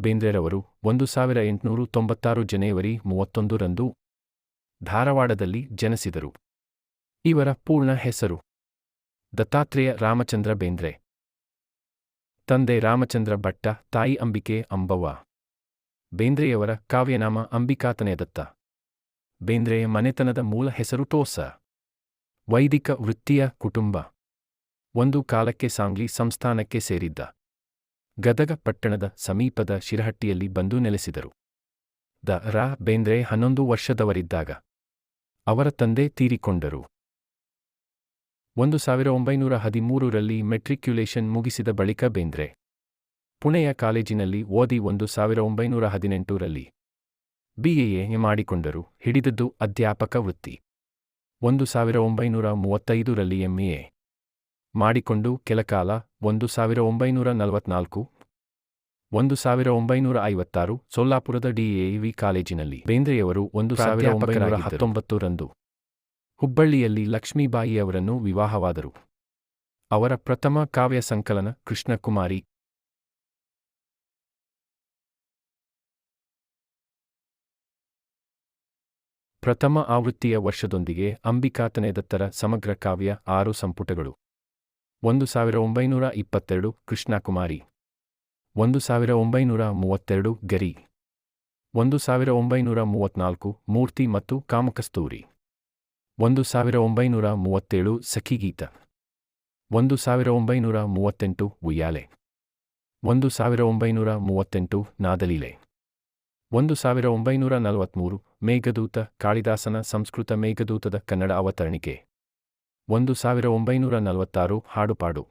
ಬೇಂದ್ರೆರವರು ಒಂದು ಸಾವಿರ ಎಂಟುನೂರು ತೊಂಬತ್ತಾರು ಜನವರಿ ಮೂವತ್ತೊಂದರಂದು ಧಾರವಾಡದಲ್ಲಿ ಜನಿಸಿದರು. ಇವರ ಪೂರ್ಣ ಹೆಸರು ದತ್ತಾತ್ರೇಯ ರಾಮಚಂದ್ರ ಬೇಂದ್ರೆ. ತಂದೆ ರಾಮಚಂದ್ರ ಭಟ್ಟ, ತಾಯಿ ಅಂಬಿಕೆ ಅಂಬವ್ವ. ಬೇಂದ್ರೆಯವರ ಕಾವ್ಯನಾಮ ಅಂಬಿಕಾತನೆಯ ದತ್ತ. ಬೇಂದ್ರೆಯ ಮನೆತನದ ಮೂಲ ಹೆಸರು ಟೋಸ ವೈದಿಕ ವೃತ್ತಿಯ ಕುಟುಂಬ. ಒಂದು ಕಾಲಕ್ಕೆ ಸಾಂಗ್ಲಿ ಸಂಸ್ಥಾನಕ್ಕೆ ಸೇರಿದ್ದ. ಗದಗ ಪಟ್ಟಣದ ಸಮೀಪದ ಶಿರಹಟ್ಟಿಯಲ್ಲಿ ಬಂದು ನೆಲೆಸಿದರು. ದ ರಾ ಬೇಂದ್ರೆ ಹನ್ನೊಂದು ವರ್ಷದವರಿದ್ದಾಗ ಅವರ ತಂದೆ ತೀರಿಕೊಂಡರು. ಒಂದು ಸಾವಿರ ಒಂಬೈನೂರ ಹದಿಮೂರರಲ್ಲಿ ಮೆಟ್ರಿಕ್ಯುಲೇಷನ್ ಮುಗಿಸಿದ ಬಳಿಕ ಬೇಂದ್ರೆ ಪುಣೆಯ ಕಾಲೇಜಿನಲ್ಲಿ ಓದಿ ಒಂದು ಸಾವಿರ ಒಂಬೈನೂರ ಹದಿನೆಂಟರಲ್ಲಿ ಬಿಎಎ ಮಾಡಿಕೊಂಡರು, ಹಿಡಿದದ್ದು ಅಧ್ಯಾಪಕ ವೃತ್ತಿ. ಒಂದು ಸಾವಿರ ಒಂಬೈನೂರ ಮೂವತ್ತೈದರಲ್ಲಿ ಎಂಎ ಮಾಡಿಕೊಂಡು ಕೆಲಕಾಲ ಒಂದು ಸಾವಿರ ಒಂಬೈನೂರ ನಲವತ್ನಾಲ್ಕು ಒಂದು ಸಾವಿರ ಒಂಬೈನೂರ ಐವತ್ತಾರು ಸೊಲ್ಲಾಪುರದ ಡಿಎವಿ ಕಾಲೇಜಿನಲ್ಲಿ. ಬೇಂದ್ರೆಯವರು ಒಂದು ಸಾವಿರ ಒಂಬೈನೂರ ಹತ್ತೊಂಬತ್ತರಂದು ಹುಬ್ಬಳ್ಳಿಯಲ್ಲಿ ಲಕ್ಷ್ಮೀಬಾಯಿಯವರನ್ನು ವಿವಾಹವಾದರು. ಅವರ ಪ್ರಥಮ ಕಾವ್ಯ ಸಂಕಲನ ಕೃಷ್ಣಕುಮಾರಿ. ಪ್ರಥಮ ಆವೃತ್ತಿಯ ವರ್ಷದೊಂದಿಗೆ ಅಂಬಿಕಾತನೆ ದತ್ತರ ಸಮಗ್ರ ಕಾವ್ಯ ಆರು ಸಂಪುಟಗಳು. ಒಂದು ಸಾವಿರ ಒಂಬೈನೂರ ಇಪ್ಪತ್ತೆರಡು ಕೃಷ್ಣಕುಮಾರಿ ಒಂದು ಸಾವಿರ ಒಂಬೈನೂರ ಮೂವತ್ತೆರಡು ಗರಿ. ಒಂದು ಸಾವಿರ ಒಂಬೈನೂರ ಮೂವತ್ನಾಲ್ಕು ಮೂರ್ತಿ ಮತ್ತು ಕಾಮಕಸ್ತೂರಿ. ಒಂದು ಸಾವಿರ ಒಂಬೈನೂರ ಮೂವತ್ತೇಳು ಸಖಿಗೀತ ಒಂದು ಸಾವಿರ ಒಂಬೈನೂರ ಮೂವತ್ತೆಂಟು ಉಯ್ಯಾಲೆ. ಒಂದು ಸಾವಿರ ಒಂಬೈನೂರ ಮೂವತ್ತೆಂಟು ನಾದಲೀಲೆ. ಒಂದು ಸಾವಿರ ಒಂಬೈನೂರ ನಲವತ್ಮೂರು ಮೇಘದೂತ ಕಾಳಿದಾಸನ ಸಂಸ್ಕೃತ ಮೇಘದೂತದ ಕನ್ನಡ ಅವತರಣಿಕೆ. ಒಂದು ಸಾವಿರ ಒಂಬೈನೂರ ನಲವತ್ತಾರು ಹಾಡುಪಾಡು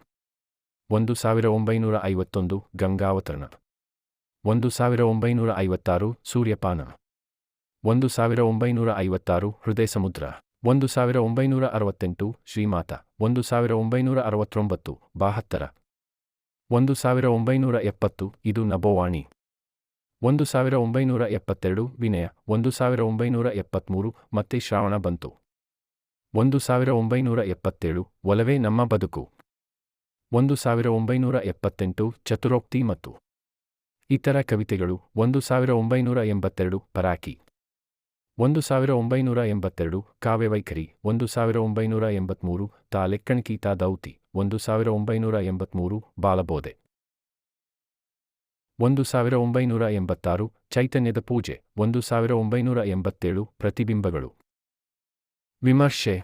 ಒಂದು ಸಾವಿರ ಒಂಬೈನೂರ ಐವತ್ತೊಂದು, ಗಂಗಾವತರಣ. ಒಂದು ಸಾವಿರ ಒಂಬೈನೂರ ಐವತ್ತಾರು, ಸೂರ್ಯಪಾನ. ಒಂದು ಸಾವಿರ ಒಂಬೈನೂರ ಐವತ್ತಾರು, ಹೃದಯ ಸಮುದ್ರ. ಒಂದು ಸಾವಿರ ಒಂಬೈನೂರ ಅರವತ್ತೆಂಟು, ಶ್ರೀಮಾತ. ಒಂದು ಸಾವಿರ ಒಂಬೈನೂರ ಅರವತ್ತೊಂಬತ್ತು, ಬಾಹತ್ತರ. ಒಂದು ಸಾವಿರ ಒಂಬೈನೂರ ಎಪ್ಪತ್ತು, ಇದು ನಭೋವಾಣಿ. ಒಂದು ಸಾವಿರ ಒಂಬೈನೂರ ಎಪ್ಪತ್ತೆರಡು, ವಿನಯ. ಒಂದು ಸಾವಿರ ಒಂಬೈನೂರ ಎಪ್ಪತ್ತ್ಮೂರು ಮತ್ತೆ ಶ್ರಾವಣ ಬಂತು. ಒಂದು ಸಾವಿರ ಒಂಬೈನೂರ ಎಪ್ಪತ್ತೇಳು, ಒಲವೇ ನಮ್ಮ ಬದುಕು. ಒಂದು ಸಾವಿರ ಒಂಬೈನೂರ ಎಪ್ಪತ್ತೆಂಟು, ಚತುರೋಕ್ತಿ ಮತ್ತು ಇತರ ಕವಿತೆಗಳು, ಒಂದು ಸಾವಿರ ಒಂಬೈನೂರ ಎಂಬತ್ತೆರಡು, ಪರಾಕಿ. ಒಂದು ಸಾವಿರ ಒಂಬೈನೂರ ಎಂಬತ್ತೆರಡು, ಕಾವ್ಯವೈಖರಿ. ಒಂದು ಸಾವಿರ ಒಂಬೈನೂರ ಎಂಬತ್ಮೂರು ತಾ ಲೆಕ್ಕಣಿಕೀತಾ ದೌತಿ. ಒಂದು ಸಾವಿರ ಒಂಬೈನೂರ ಎಂಬತ್ಮೂರು ಬಾಲಬೋಧೆ. ಒಂದು ಸಾವಿರ ಒಂಬೈನೂರ ಎಂಬತ್ತಾರು, ಚೈತನ್ಯದ ಪೂಜೆ. ಒಂದು ಸಾವಿರ ಒಂಬೈನೂರ ಎಂಬತ್ತೇಳು, ಪ್ರತಿಬಿಂಬಗಳು. ವಿಮರ್ಶೆ.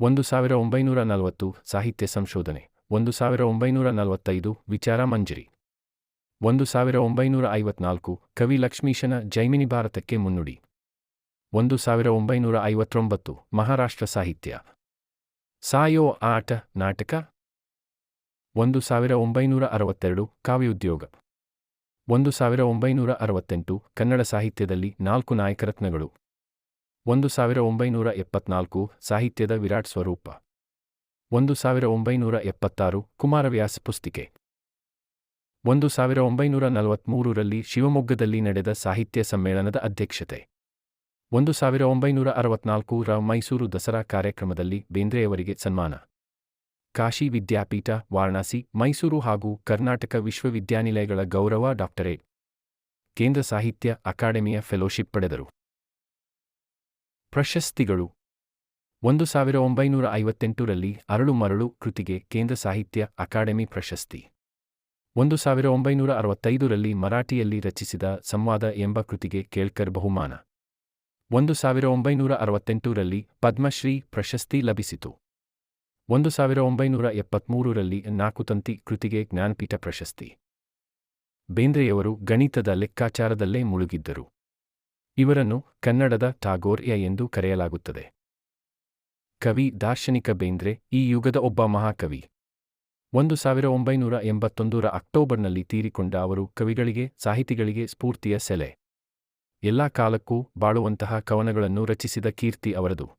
ಒಂದು ಸಾವಿರ ಒಂಬೈನೂರ ನಲವತ್ತು ಸಾಹಿತ್ಯ ಸಂಶೋಧನೆ. ಒಂದು ಸಾವಿರ ಒಂಬೈನೂರ ನಲವತ್ತೈದು ವಿಚಾರ ಮಂಜರಿ. ಒಂದು ಸಾವಿರ ಒಂಬೈನೂರ ಐವತ್ನಾಲ್ಕು ಕವಿ ಲಕ್ಷ್ಮೀಶನ ಜೈಮಿನಿ ಭಾರತಕ್ಕೆ ಮುನ್ನುಡಿ. ಒಂದು ಸಾವಿರ ಒಂಬೈನೂರ ಐವತ್ತೊಂಬತ್ತು ಮಹಾರಾಷ್ಟ್ರ ಸಾಹಿತ್ಯ. ಸಾಯೋ ಆಟ ನಾಟಕ. ಒಂದು ಸಾವಿರ ಒಂಬೈನೂರ ಅರವತ್ತೆರಡು ಕಾವ್ಯೋದ್ಯೋಗ. ಒಂದು ಸಾವಿರ ಒಂಬೈನೂರ ಅರವತ್ತೆಂಟು ಕನ್ನಡ ಸಾಹಿತ್ಯದಲ್ಲಿ ನಾಲ್ಕು ನಾಯಕರತ್ನಗಳು. ಒಂದು ಸಾವಿರ ಒಂಬೈನೂರ ಎಪ್ಪತ್ನಾಲ್ಕು ಸಾಹಿತ್ಯದ ವಿರಾಟ್ ಸ್ವರೂಪ. ಒಂದು ಸಾವಿರ ಒಂಬೈನೂರ ಎಪ್ಪತ್ತಾರು ಕುಮಾರವ್ಯಾಸ ಪುಸ್ತಿಕೆ. ಒಂದು ಸಾವಿರ ಒಂಬೈನೂರ ನಲವತ್ಮೂರರಲ್ಲಿ ಶಿವಮೊಗ್ಗದಲ್ಲಿ ನಡೆದ ಸಾಹಿತ್ಯ ಸಮ್ಮೇಳನದ ಅಧ್ಯಕ್ಷತೆ. ಒಂದು ಸಾವಿರ ಒಂಬೈನೂರ ಅರವತ್ನಾಲ್ಕು ರ ಮೈಸೂರು ದಸರಾ ಕಾರ್ಯಕ್ರಮದಲ್ಲಿ ಬೇಂದ್ರೆಯವರಿಗೆ ಸನ್ಮಾನ. ಕಾಶಿ ವಿದ್ಯಾಪೀಠ, ವಾರಣಾಸಿ, ಮೈಸೂರು ಹಾಗೂ ಕರ್ನಾಟಕ ವಿಶ್ವವಿದ್ಯಾನಿಲಯಗಳ ಗೌರವ ಡಾಕ್ಟರೇಟ್. ಕೇಂದ್ರ ಸಾಹಿತ್ಯ ಅಕಾಡೆಮಿಯ ಫೆಲೋಶಿಪ್ ಪಡೆದರು. ಪ್ರಶಸ್ತಿಗಳು. ಒಂದು ಸಾವಿರ ಒಂಬೈನೂರ ಐವತ್ತೆಂಟರಲ್ಲಿ ಅರಳು ಮರಳು ಕೃತಿಗೆ ಕೇಂದ್ರ ಸಾಹಿತ್ಯ ಅಕಾಡೆಮಿ ಪ್ರಶಸ್ತಿ. ಒಂದು ಸಾವಿರ ಒಂಬೈನೂರ ಅರವತ್ತೈದರಲ್ಲಿ ಮರಾಠಿಯಲ್ಲಿ ರಚಿಸಿದ ಸಂವಾದ ಎಂಬ ಕೃತಿಗೆ ಕೇಳ್ಕರ್ ಬಹುಮಾನ. ಒಂದು ಸಾವಿರ ಒಂಬೈನೂರ ಅರವತ್ತೆಂಟರಲ್ಲಿ ಪದ್ಮಶ್ರೀ ಪ್ರಶಸ್ತಿ ಲಭಿಸಿತು. ಒಂದು ಸಾವಿರ ಒಂಬೈನೂರ ಎಪ್ಪತ್ಮೂರರಲ್ಲಿ ನಾಕುತಂತಿ ಕೃತಿಗೆ ಜ್ಞಾನಪೀಠ ಪ್ರಶಸ್ತಿ. ಬೇಂದ್ರೆಯವರು ಗಣಿತದ ಲೆಕ್ಕಾಚಾರದಲ್ಲೇ ಮುಳುಗಿದ್ದರು. ಇವರನ್ನು ಕನ್ನಡದ ಟಾಗೋರ್ಯ ಎಂದು ಕರೆಯಲಾಗುತ್ತದೆ. ಕವಿ ದಾರ್ಶನಿಕ ಬೇಂದ್ರೆ, ಈ ಯುಗದ ಒಬ್ಬ ಮಹಾಕವಿ. ಒಂದು ಸಾವಿರ ಒಂಬೈನೂರ ಎಂಬತ್ತೊಂದರ ಅಕ್ಟೋಬರ್ನಲ್ಲಿ ತೀರಿಕೊಂಡ ಅವರು ಕವಿಗಳಿಗೆ, ಸಾಹಿತಿಗಳಿಗೆ ಸ್ಫೂರ್ತಿಯ ಸೆಲೆ. ಎಲ್ಲಾ ಕಾಲಕ್ಕೂ ಬಾಳುವಂತಹ ಕವನಗಳನ್ನು ರಚಿಸಿದ ಕೀರ್ತಿ ಅವರದು.